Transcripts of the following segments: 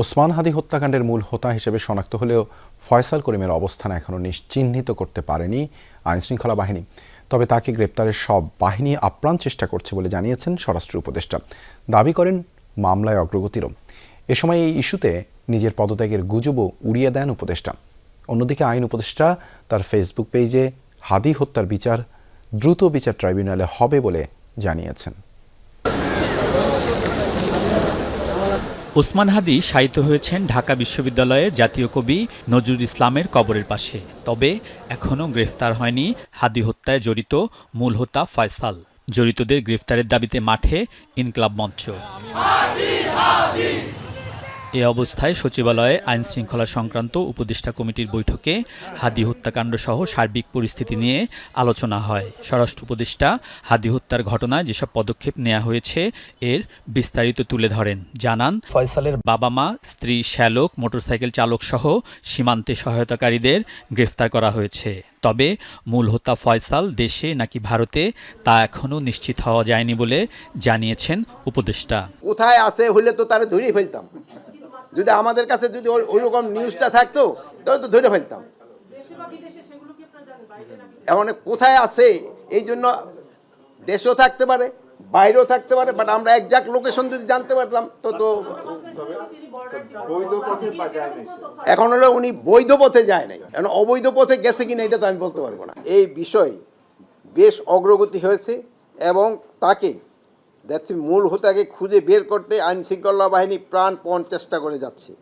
ওসমান হাদি হত্যাকাণ্ডের মূল হোতা হিসেবে শনাক্ত হলেও ফয়সাল করিমের অবস্থান এখনও নিশ্চিহ্নিত করতে পারেনি আইনশৃঙ্খলা বাহিনী। তবে তাকে গ্রেপ্তারের সব বাহিনী আপ্রাণ চেষ্টা করছে বলে জানিয়েছেন স্বরাষ্ট্র উপদেষ্টা। দাবি করেন, মামলায় অগ্রগতিরও। এ সময় এই ইস্যুতে নিজের পদত্যাগের গুজবও উড়িয়ে দেন উপদেষ্টা। অন্যদিকে আইন উপদেষ্টা তার ফেসবুক পেজে হাদি হত্যার বিচার দ্রুত বিচার ট্রাইব্যুনালে হবে বলে জানিয়েছেন। ওসমান হাদি শায়িত হয়েছেন ঢাকা বিশ্ববিদ্যালয়ে জাতীয় কবি নজরুল ইসলামের কবরের পাশে। তবে এখনও গ্রেফতার হয়নি হাদি হত্যায় জড়িত মূল হোতা ফয়সাল। জড়িতদের গ্রেফতারের দাবিতে মাঠে ইনকলাব মঞ্চ। এ অবস্থায় সচিবালয়ে আইন শৃঙ্খলা সংক্রান্ত উপদেষ্টা কমিটির বৈঠকে হাদি হত্যাকাণ্ড সহ সার্বিক পরিস্থিতি নিয়ে আলোচনা হয়। স্বরাষ্ট্র উপদেষ্টা হাদি হত্যার ঘটনায় যেসব পদক্ষেপ নেওয়া হয়েছে, এর বিস্তারিত তুলে ধরেন। জানান, ফয়সালের বাবা মা স্ত্রী শ্যালক, মোটরসাইকেল চালক সহ সীমান্তে সহায়তাকারীদের গ্রেফতার করা হয়েছে। তবে মূল হত্যা ফয়সাল দেশে নাকি ভারতে তা এখনও নিশ্চিত হওয়া যায়নি বলে জানিয়েছেন উপদেষ্টা। কোথায় আছে হইলে তো তারা ধরে ফেলতাম। যদি আমাদের কাছে যদি ওই- ওইরকম নিউজটা থাকতো তাহলে তো ধরে ফেলতাম। এমন কোথায় আছে এই জন্য দেশও থাকতে পারে বাইরেও থাকতে পারে বাট আমরা একজাক্ট লোকেশন যদি জানতে পারতাম তো তো এখন হলো উনি বৈধ পথে যায় নাই। এখন অবৈধ পথে গেছে কিনা এটা তো আমি বলতে পারব না। এই বিষয়ে বেশ অগ্রগতি হয়েছে এবং তাকে দ্যাটস মূল হোতাকে খুঁজে বের করতে আইন শৃঙ্খলা বাহিনী প্রাণপণ চেষ্টা করে যাচ্ছে।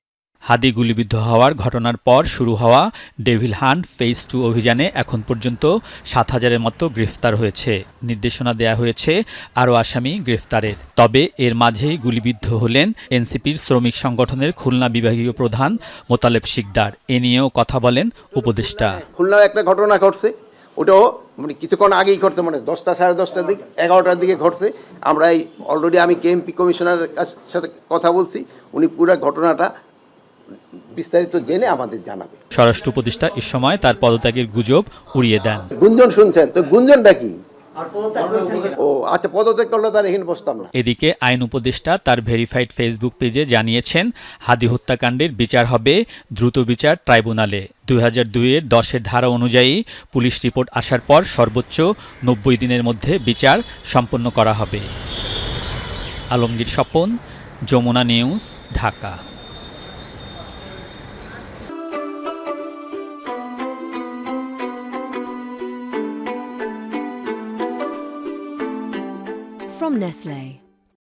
হাদি গুলিবিদ্ধ হওয়ার ঘটনার পর শুরু হওয়া ডেভিল হান্ট ফেজ টু অভিযানে এখন পর্যন্ত সাত হাজারের মতো গ্রেফতার হয়েছে। নির্দেশনা দেয়া হয়েছে আরও আসামি গ্রেফতারের। তবে এর মাঝেই গুলিবিদ্ধ হলেন এনসিপির শ্রমিক সংগঠনের খুলনা বিভাগীয় প্রধান মোতালেব শিকদার। এ নিয়েও কথা বলেন উপদেষ্টা। খুলনায় একটা ঘটনা ঘটছে। ওটাও মানে কিছুক্ষণ আগেই ঘটছে মানে দশটা সাড়ে দশটার দিকে এগারোটার দিকে ঘটছে। আমরা এই অলরেডি আমি কেএমপি কমিশনারের কাছ- সাথে কথা বলছি উনি পুরো ঘটনাটা বিস্তারিত জেনে আমাদের জানাবে। স্বরাষ্ট্র উপদেষ্টা এ সময় তার পদত্যাগের গুজব উড়িয়ে দেন। গুঞ্জন শুনছেন তো গুঞ্জনটা কি? ও আচ্ছা পদত্যাগ করলে তার এখানে বসতাম না এদিকে আইন উপদেষ্টা তার ভেরিফাইড ফেসবুক পেজে জানিয়েছেন হাদি হত্যাকাণ্ডের বিচার হবে দ্রুত বিচার ট্রাইব্যুনালে। দুই হাজার দুইয়ের দশের ধারা অনুযায়ী পুলিশ রিপোর্ট আসার পর সর্বোচ্চ নব্বই দিনের মধ্যে বিচার সম্পন্ন করা হবে। Alamgir Swapan Jamuna news Dhaka. From Nestle.